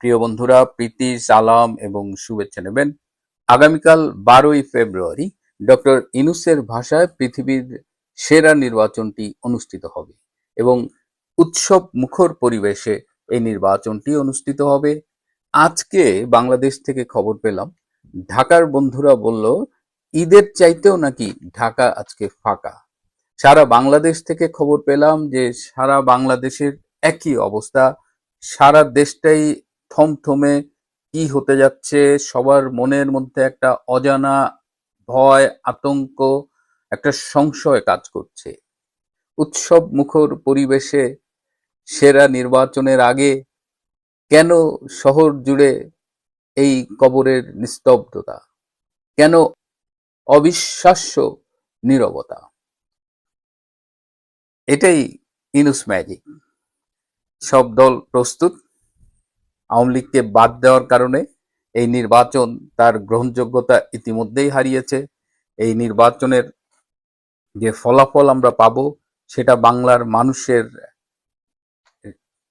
প্রিয় বন্ধুরা, প্রীতি, সালাম এবং শুভেচ্ছা নেবেন। আগামীকাল বারোই ফেব্রুয়ারি ডক্টর ইনুসের ভাষায় পৃথিবীর সেরা নির্বাচনটি অনুষ্ঠিত হবে এবং উৎসব মুখর পরিবেশে এই নির্বাচনটি অনুষ্ঠিত হবে। আজকে বাংলাদেশ থেকে খবর পেলাম, ঢাকার বন্ধুরা বলল, ঈদের চাইতেও নাকি ঢাকা আজকে ফাঁকা? সারা বাংলাদেশ থেকে খবর পেলাম যে সারা বাংলাদেশের একই অবস্থা, সারা দেশটাই থমথমে কি হতে যাচ্ছে, সবার মনের মধ্যে একটা অজানা ভয়, আতঙ্ক, একটা সংশয় কাজ করছে। উৎসব মুখর পরিবেশে সেরা নির্বাচনের আগে কেন শহর জুড়ে এই কবরের নিস্তব্ধতা? কেন অবিশ্বাস্য নীরবতা? এটাই ইনুস ম্যাজিক। সব দল প্রস্তুত? আওয়ামী লীগকে বাদ দেওয়ার কারণে এই নির্বাচন তার গ্রহণযোগ্যতা ইতিমধ্যেই হারিয়েছে। এই নির্বাচনের যে ফলাফল আমরা পাব, সেটা বাংলার মানুষের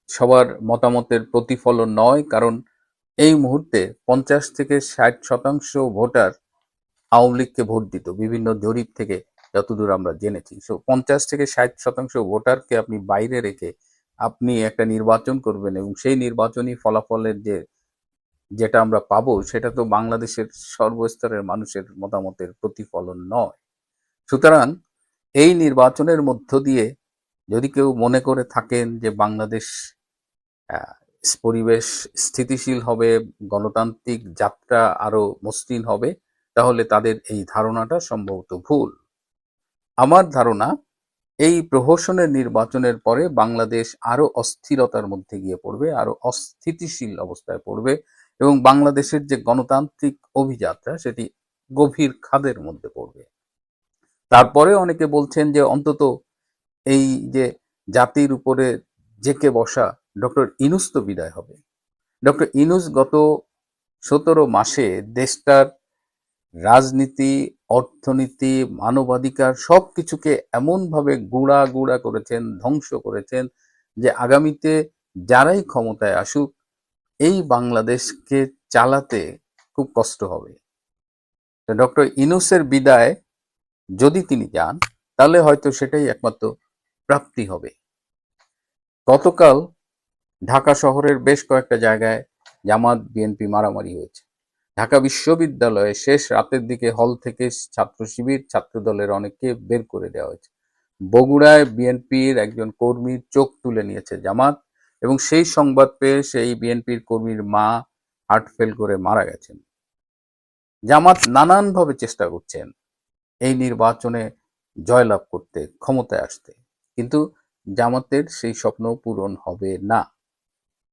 সবার মতামতের প্রতিফলন নয়, কারণ এই মুহূর্তে পঞ্চাশ থেকে ষাট শতাংশ ভোটার আওয়ামী লীগকে ভোট দিত, বিভিন্ন জরিপ থেকে যতদূর আমরা জেনেছি। সো পঞ্চাশ থেকে ষাট শতাংশ ভোটারকে আপনি বাইরে রেখে আপনি একটা নির্বাচন করবেন এবং সেই নির্বাচনী ফলাফলের যে, যেটা আমরা পাবো, সেটা তো বাংলাদেশের সর্বস্তরের মানুষের মতামতের প্রতিফলন নয়। সুতরাং এই নির্বাচনের মধ্য দিয়ে যদি কেউ মনে করে থাকেন যে বাংলাদেশ পরিবেশ স্থিতিশীল হবে, গণতান্ত্রিক যাত্রা আরও মসৃণ হবে, তাহলে তাদের এই ধারণাটা সম্ভবত ভুল। আমার ধারণা এই প্রহসনের নির্বাচনের পরে বাংলাদেশ আরও অস্থিরতার মধ্যে গিয়ে পড়বে, আরও অস্থিতিশীল অবস্থায় পড়বে এবং বাংলাদেশের যে গণতান্ত্রিক অভিযাত্রা সেটি গভীর খাদের মধ্যে পড়বে। তারপরে অনেকে বলছেন যে অন্তত এই যে জাতির উপরে জেকে বসা ডক্টর ইনুস তো বিদায় হবে। ডক্টর ইনুস গত সতেরো মাসে দেশটার রাজনীতি, অর্থনীতি, মানবাধিকার সব কিছুকে এমনভাবে গুঁড়া গুঁড়া করেছেন, ধ্বংস করেছেন যে আগামীতে যারাই ক্ষমতায় আসুক, এই বাংলাদেশকে চালাতে খুব কষ্ট হবে। ডক্টর ইনুসের বিদায় যদি তিনি যান, তাহলে হয়তো সেটাই একমাত্র প্রাপ্তি হবে। গতকাল ঢাকা শহরের বেশ কয়েকটা জায়গায় জামাত, বিএনপি মারামারি হয়েছে। ঢাকা বিশ্ববিদ্যালয়ে শেষ রাতের দিকে হল থেকে ছাত্র শিবির ছাত্র দলের অনেককে বের করে দেওয়া হয়েছে। বগুড়ায় বিএনপির একজন কর্মীর চোখ তুলে নিয়েছে জামাত এবং সেই সংবাদ পেয়ে সেই বিএনপির কর্মীর মা হার্ট ফেল করে মারা গেছেন। জামাত নানানভাবে চেষ্টা করছেন এই নির্বাচনে জয়লাভ করতে, ক্ষমতায় আসতে। কিন্তু জামাতের সেই স্বপ্ন পূরণ হবে না।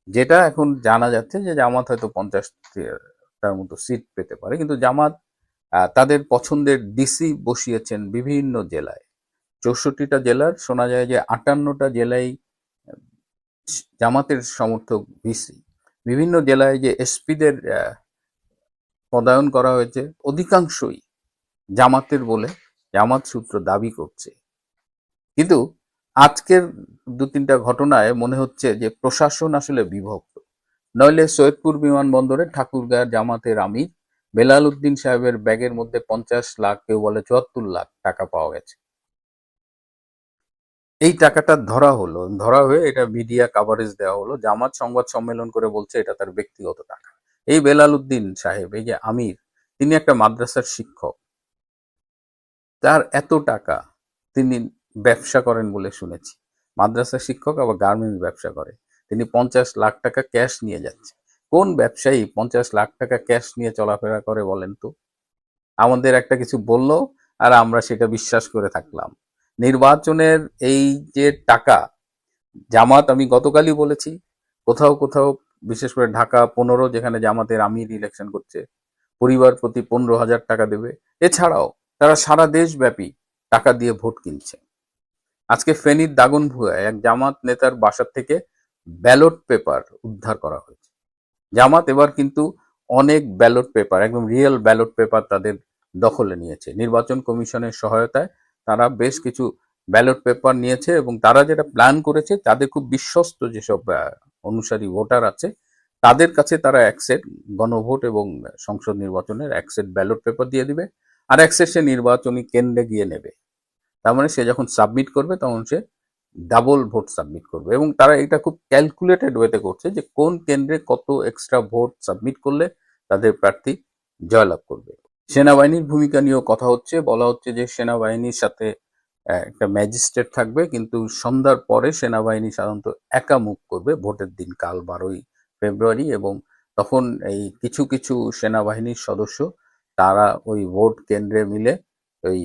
যেটা এখন জানা যাচ্ছে যে জামাত হয়তো পঞ্চাশটার মতো সিট পেতে পারে। কিন্তু জামাত তাদের পছন্দের ডিসি বসিয়েছেন বিভিন্ন জেলায়। চৌষট্টিটা জেলার, শোনা যায় যে আটান্নটা জেলায় জামাতের সমর্থক ভিসি বিভিন্ন জেলায় যে এসপিদের পদায়ন করা হয়েছে, অধিকাংশই জামাতের বলে, জামাত সূত্র দাবি করছে। কিন্তু আজকের দু তিনটা ঘটনায় মনে হচ্ছে যে প্রশাসন আসলে বিভক্ত। নইলে সৈয়দপুর বিমানবন্দরে ঠাকুরগাঁয়ের জামাতের আমির বেলাল উদ্দিন সাহেবের ব্যাগের মধ্যে পঞ্চাশ লাখ, কেউ বলে চুয়াত্তর লাখ টাকা পাওয়া গেছে। এই টাকাটা ধরা হলো। ধরা হয়ে এটা মিডিয়া কাভারেজ দেওয়া হলো। জামাত সংবাদ সম্মেলন করে বলছে এটা তার ব্যক্তিগত টাকা। এই বেলাল উদ্দিন সাহেব, এই যে আমির, তিনি একটা মাদ্রাসার শিক্ষক। তার এত টাকা তিনি ব্যবসা করেন বলে শুনেছি। মাদ্রাসা শিক্ষক, আবার গার্মেন্টস ব্যবসা করে। তিনি পঞ্চাশ লাখ টাকা ক্যাশ নিয়ে যাচ্ছে। কোন ব্যবসায়ী পঞ্চাশ লাখ টাকা ক্যাশ নিয়ে চলাফেরা করে বলেন তো? আমাদের একটা কিছু বলল আর আমরা সেটা বিশ্বাস করে থাকলাম। নির্বাচনের এই যে টাকা, জামাত আমি গতকালই বলেছি, কোথাও কোথাও বিশেষ করে ঢাকা পনেরো যেখানে জামাতের আমির ইলেকশন করছে, পরিবার প্রতি পনেরো হাজার টাকা দেবে। এছাড়াও তারা সারা দেশব্যাপী টাকা দিয়ে ভোট কিনছে। আজকে ফেনীর দাগনভূয়ায় এক জামাত নেতার বাসার থেকে ব্যালট পেপার উদ্ধার করা হয়েছে। জামাত এবার কিন্তু অনেক ব্যালট পেপার, একদম রিয়েল ব্যালট পেপার তাদের দখলে নিয়েছে। নির্বাচন কমিশনের সহায়তায় তারা বেশ কিছু ব্যালট পেপার নিয়েছে এবং তারা যেটা প্ল্যান করেছে, তাদের খুব বিশ্বস্ত যেসব অনুসারী ভোটার আছে, তাদের কাছে তারা এক সেট গণভোট এবং সংসদ নির্বাচনের এক সেট ব্যালট পেপার দিয়ে দিবে। আর এক সেট সে নির্বাচনী কেন্দ্রে গিয়ে নেবে। তার মানে সে যখন সাবমিট করবে, তখন সে ডাবল ভোট সাবমিট করবে এবং তারা এটা খুব ক্যালকুলেটেড ওয়েতে করছে যে কোন কেন্দ্রে কত এক্সট্রা ভোট সাবমিট করলে তাদের প্রার্থী জয়লাভ করবে। সেনাবাহিনীর ভূমিকা নিয়েও কথা হচ্ছে। বলা হচ্ছে যে সেনাবাহিনীর সাথে একটা ম্যাজিস্ট্রেট থাকবে, কিন্তু সন্ধ্যার পরে সেনাবাহিনী সাধারণত একা মুভ করবে। ভোটের দিন কাল বারোই ফেব্রুয়ারি এবং তখন এই কিছু কিছু সেনাবাহিনীর সদস্য তারা ওই ভোট কেন্দ্রে মিলে ওই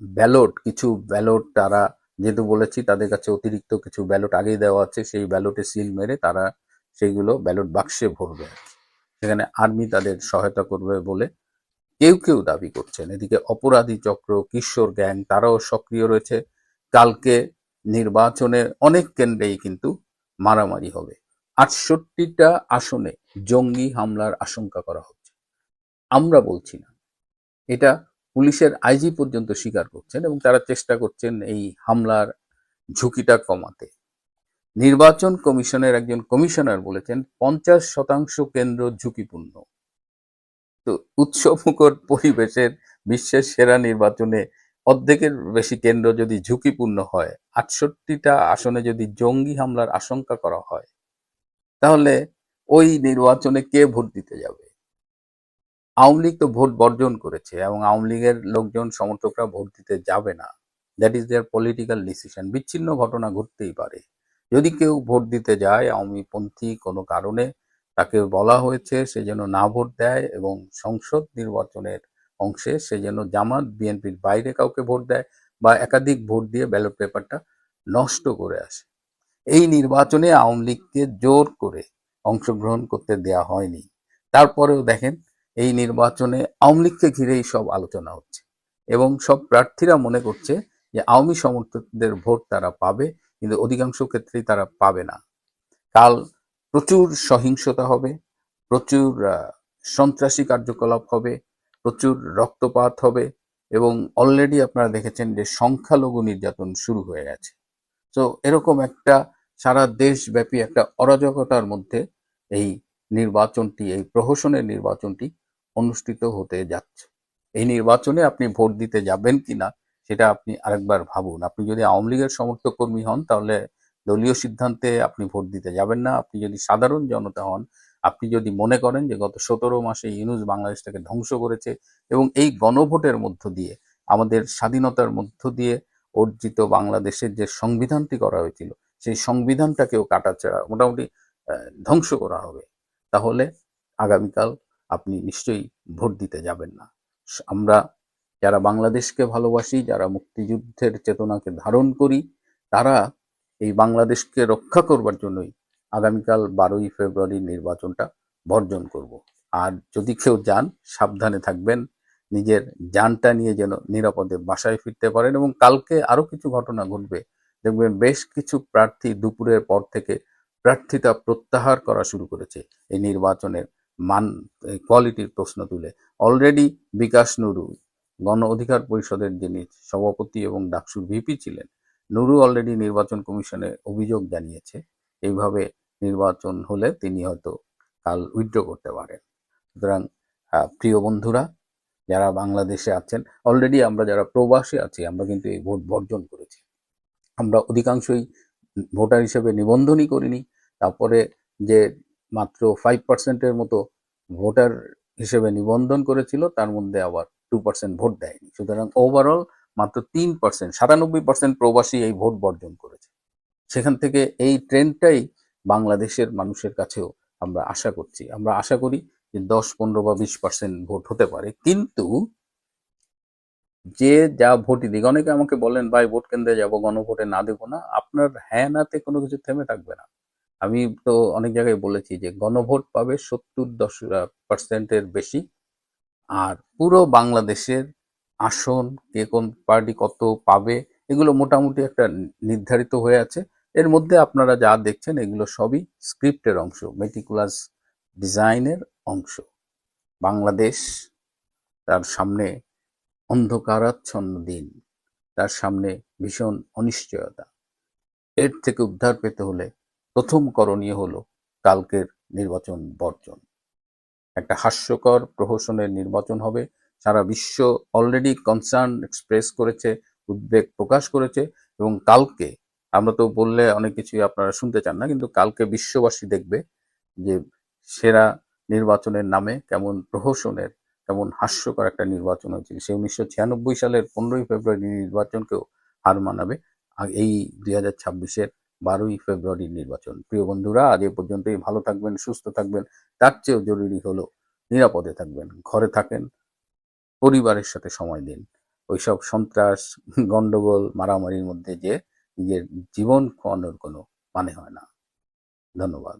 ব্যালট কিছু ব্যালট তারা যেহেতু বলেছি তাদের কাছে অতিরিক্ত কিছু ব্যালট আগেই দেওয়া আছে, সেই ব্যালটে সিল মেরে তারা সেইগুলো ব্যালট বাক্সে ভরবে। সেখানে আর্মি তাদের সহায়তা করবে বলে কেউ কেউ দাবি করছেন। এদিকে অপরাধী চক্র, কিশোর গ্যাং, তারাও সক্রিয় রয়েছে। কালকে নির্বাচনের অনেক কেন্দ্রেই কিন্তু মারামারি হবে। আটষট্টিটা আসনে জঙ্গি হামলার আশঙ্কা করা হচ্ছে। আমরা বলছি না। এটা পুলিশের আইজি পর্যন্ত স্বীকার করছেন এবং তারা চেষ্টা করছেন এই হামলার ঝুঁকিটা কমাতে। নির্বাচন কমিশনের একজন কমিশনার বলেছেন, পঞ্চাশ শতাংশ কেন্দ্র ঝুঁকিপূর্ণ। তো উৎসবমুখর পরিবেশের বিশ্বের সেরা নির্বাচনে অর্ধেকের বেশি কেন্দ্র যদি ঝুঁকিপূর্ণ হয়, আটষট্টিটা আসনে যদি জঙ্গি হামলার আশঙ্কা করা হয়, তাহলে ওই নির্বাচনে কে ভোট দিতে যাবে? আওয়ামী লীগ তো ভোট বর্জন করেছে এবং আওয়ামী লীগের লোকজন, সমর্থকরা ভোট দিতে যাবে না। That is their political decision বিচ্ছিন্ন ঘটনা ঘটতেই পারে। যদি কেউ ভোট দিতে যায়, আওয়ামী পন্থী কোনো কারণে তাকে বলা হয়েছে সে যেন না ভোট দেয় এবং সংসদ নির্বাচনের অংশে সে যেন জামাত, বিএনপির বাইরে কাউকে ভোট দেয় বা একাধিক ভোট দিয়ে ব্যালট পেপারটা নষ্ট করে আসে। এই নির্বাচনে আওয়ামী লীগকে জোর করে অংশগ্রহণ করতে দেয়া হয়নি। তারপরেও দেখেন এই নির্বাচনে আওয়ামী লীগকে ঘিরেই সব আলোচনা হচ্ছে এবং সব প্রার্থীরা মনে করছে যে আওয়ামী সমর্থকদের ভোট তারা পাবে, কিন্তু অধিকাংশ ক্ষেত্রেই তারা পাবে না। কাল প্রচুর সহিংসতা হবে, প্রচুর সন্ত্রাসী কার্যকলাপ হবে, প্রচুর রক্তপাত হবে এবং অলরেডি আপনারা দেখেছেন যে সংখ্যালঘু নির্যাতন শুরু হয়ে গেছে। তো এরকম একটা সারা দেশব্যাপী একটা অরাজকতার মধ্যে এই নির্বাচনটি, এই প্রহসনের নির্বাচনটি অনুষ্ঠিত হতে যাচ্ছে। এই নির্বাচনে আপনি ভোট দিতে যাবেন কিনা, সেটা আপনি আরেকবার ভাবুন। আপনি যদি আওয়ামী লীগের সমর্থক কর্মী হন, তাহলে দলীয় সিদ্ধান্তে আপনি ভোট দিতে যাবেন না। আপনি যদি সাধারণ জনতা হন, আপনি যদি মনে করেন যে গত সতেরো মাসে ইউনুস বাংলাদেশটাকে ধ্বংস করেছে এবং এই গণভোটের মধ্য দিয়ে, আমাদের স্বাধীনতার মধ্য দিয়ে অর্জিত বাংলাদেশের যে সংবিধানটি করা হয়েছিল, সেই সংবিধানটাকেও কাটাছেড়া মোটামুটি ধ্বংস করা হবে। তাহলে আগামীকাল আপনি নিশ্চয়ই ভোট দিতে যাবেন না। আমরা যারা বাংলাদেশকে ভালোবাসি, যারা মুক্তিযুদ্ধের চেতনাকে ধারণ করি, তারা এই বাংলাদেশকে রক্ষা করবার জন্যই আগামীকাল বারোই ফেব্রুয়ারি নির্বাচনটা বর্জন করব। আর যদি কেউ যান, সাবধানে থাকবেন। নিজের যানটা নিয়ে যেন নিরাপদে বাসায় ফিরতে পারেন এবং কালকে আরও কিছু ঘটনা ঘটবে। দেখবেন বেশ কিছু প্রার্থী দুপুরের পর থেকে প্রার্থিতা প্রত্যাহার করা শুরু করেছে। এই নির্বাচনের মান কোয়ালিটির প্রশ্ন তুলে। অলরেডি বিকাশ নুরু, গণ অধিকার পরিষদের যিনি সভাপতি এবং ডাকসুর ভিপি ছিলেন, নুরু অলরেডি নির্বাচন কমিশনে অভিযোগ জানিয়েছে। এইভাবে নির্বাচন হলে তিনি হয়তো কাল উইথড্র করতে পারেন। সুতরাং প্রিয় বন্ধুরা, যারা বাংলাদেশে আছেন অলরেডি আমরা যারা প্রবাসী আছি, আমরা কিন্তু এই ভোট বর্জন করেছি। আমরা অধিকাংশই ভোটার হিসেবে নিবন্ধনই করিনি। তারপরে যে মাত্র ফাইভ পার্সেন্টের মতো ভোটার হিসেবে নিবন্ধন করেছিল, তার মধ্যে আবার টু পার্সেন্ট ভোট দেয়নি। সুতরাং ওভারঅল মাত্র তিন পার্সেন্ট সাতানব্বই পার্সেন্ট প্রবাসী এই ভোট বর্জন করেছে। সেখান থেকে এই ট্রেন্ডটাই বাংলাদেশের মানুষের কাছেও আমরা আশা করছি। আমরা আশা করি যে দশ, পনেরো বা বিশ পার্সেন্ট ভোট হতে পারে। কিন্তু যে যা ভোটই দিক, অনেকে আমাকে বলেন, ভাই, ভোট কেন্দ্রে যাব, গণভোটে না দেবো না। আপনার হ্যাঁ নাতে কোনো কিছু থেমে থাকবে না। আমি তো অনেক জায়গায় বলেছি যে গণভোট পাবে সত্তর দশ পার্সেন্টের বেশি। আর পুরো বাংলাদেশের আসন, কে কোন পার্টি কত পাবে, এগুলো মোটামুটি একটা নির্ধারিত হয়ে আছে। এর মধ্যে আপনারা যা দেখছেন, এগুলো সবই স্ক্রিপ্টের অংশ মেটিকুলাস ডিজাইনের অংশ। বাংলাদেশ তার সামনে অন্ধকারাচ্ছন্ন দিন, তার সামনে ভীষণ অনিশ্চয়তা। এর থেকে উদ্ধার পেতে হলে প্রথম করণীয় হলো কালকের নির্বাচন বর্জন। একটা হাস্যকর প্রহসনের নির্বাচন হবে। সারা বিশ্ব অলরেডি কনসার্ন এক্সপ্রেস করেছে, উদ্বেগ প্রকাশ করেছে এবং কালকে, আমরা তো বললে অনেক কিছুই আপনারা শুনতে চান না, কিন্তু কালকে বিশ্ববাসী দেখবে যে সেরা নির্বাচনের নামে কেমন প্রহসনের, কেমন হাস্যকর একটা নির্বাচন হয়েছিল সে উনিশশো ছিয়ানব্বই সালের পনেরোই ফেব্রুয়ারি নির্বাচনকেও হার মানাবে। আর এই দুই হাজার ছাব্বিশের বারোই ফেব্রুয়ারি নির্বাচন। প্রিয় বন্ধুরা, আজ এ পর্যন্তই। ভালো থাকবেন, সুস্থ থাকবেন। তার চেয়েও জরুরি হলো নিরাপদে থাকবেন, ঘরে থাকেন, পরিবারের সাথে সময় দিন। ওইসব সন্ত্রাস, গন্ডগোল, মারামারির মধ্যে যে নিজের জীবন খোয়ানোর কোনো মানে হয় না। ধন্যবাদ।